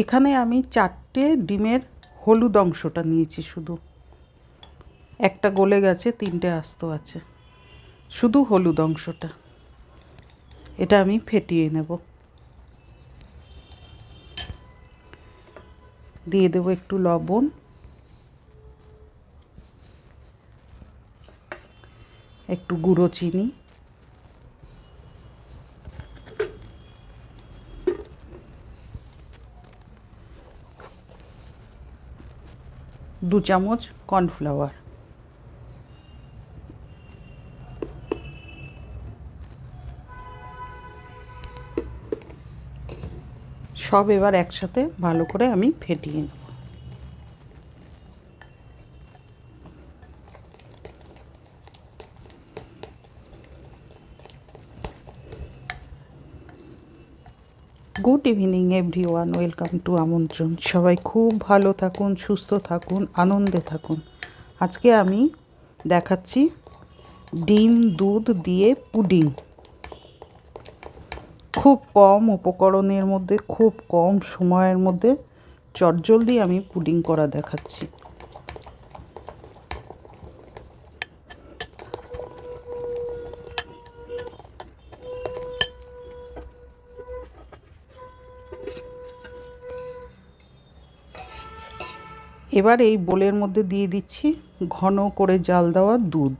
এখানে আমি চারটে ডিমের হলুদ অংশটা নিয়েছি শুধু। একটা গলে গেছে, তিনটে আস্ত আছে। শুধু হলুদ অংশটা। এটা আমি ফেটিয়ে নেব। দিয়ে দেবো একটু লবণ। একটু গুঁড়ো চিনি। দু চামচ কর্নফ্লাওয়ার। সব এবার একসাথে ভালো করে আমি ফেটিয়ে নেব। Good evening everyone welcome to Amontron. সবাই খুব ভালো থাকুন, সুস্থ থাকুন, আনন্দে থাকুন। আজকে আমি দেখাচ্ছি ডিম দুধ দিয়ে পুডিং। খুব কম উপকরণের মধ্যে, খুব কম সময়ের মধ্যে চটজলদি আমি পুডিং করা দেখাচ্ছি। এবার এই বোলের মধ্যে দিয়ে দিচ্ছি ঘন করে জাল দেওয়া দুধ।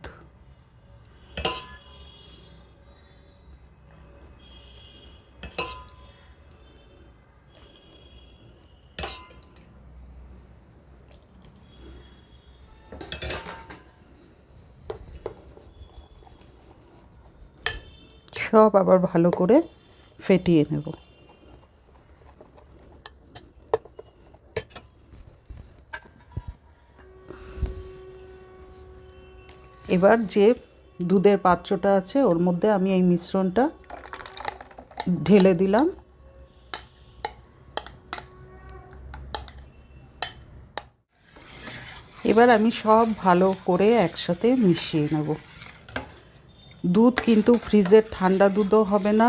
সব আবার ভালো করে ফেটিয়ে নেব। এবার যে দুধের পাত্রটা আছে, ওর মধ্যে আমি এই মিশ্রণটা ঢেলে দিলাম। এবার আমি সব ভালো করে একসাথে মিশিয়ে নেব। দুধ কিন্তু ফ্রিজের ঠান্ডা দুধও হবে না,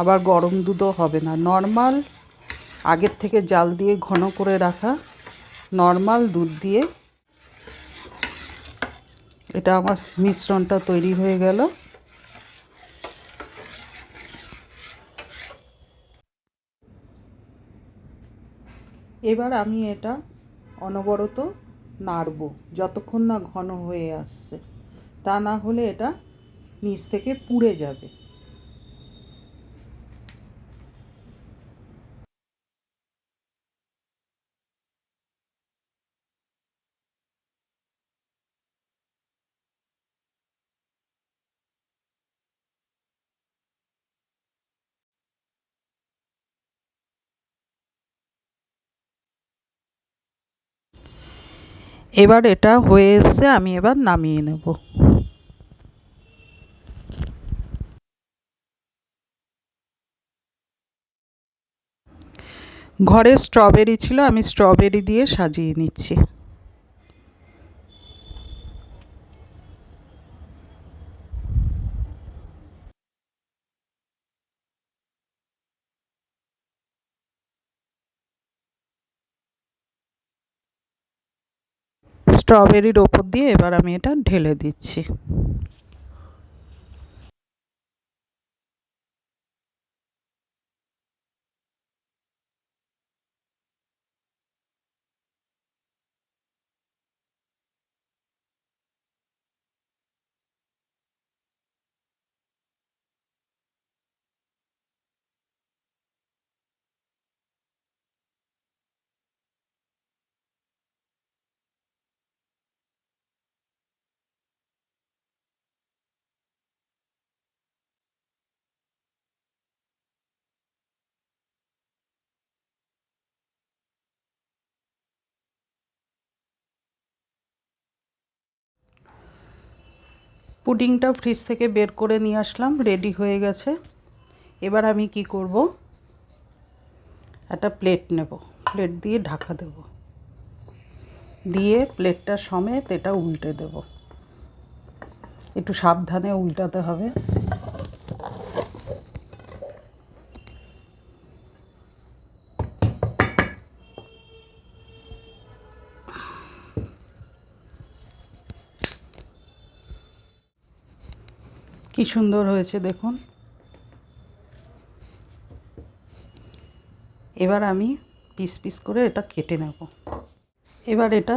আবার গরম দুধও হবে না। নর্মাল আগের থেকে জাল দিয়ে ঘন করে রাখা, নর্মাল দুধ দিয়ে এটা আমার মিশ্রণটা তৈরি হয়ে গেল। এবার আমি এটা অনবরত নাড়ব, যতক্ষণ না ঘন হয়ে আসছে। তা না হলে এটা নিচ থেকে পুড়ে যাবে। এবার এটা হয়ে এসছে, আমি এবার নামিয়ে নেব। ঘরে স্ট্রবেরি ছিল, আমি স্ট্রবেরি দিয়ে সাজিয়ে নিচ্ছি। স্ট্রবেরির ওপর দিয়ে এবার আমি এটা ঢেলে দিচ্ছি। পুডিংটা ফ্রিজ থেকে বের করে নিয়ে আসলাম, রেডি হয়ে গেছে। এবার আমি কি করব? একটা প্লেট নেব। প্লেট দিয়ে ঢাকা দেব। দিয়ে প্লেটটা সমেত এটা উল্টে দেব। একটু সাবধানে উল্টাতে হবে। কি সুন্দর হয়েছে দেখুন। এবার আমি পিস পিস করে এটা কেটে নেব। এবার এটা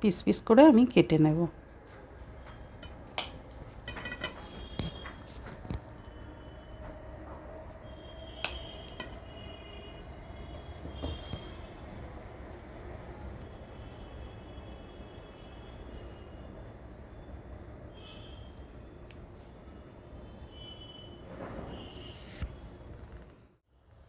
পিস পিস করে আমি কেটে নেব।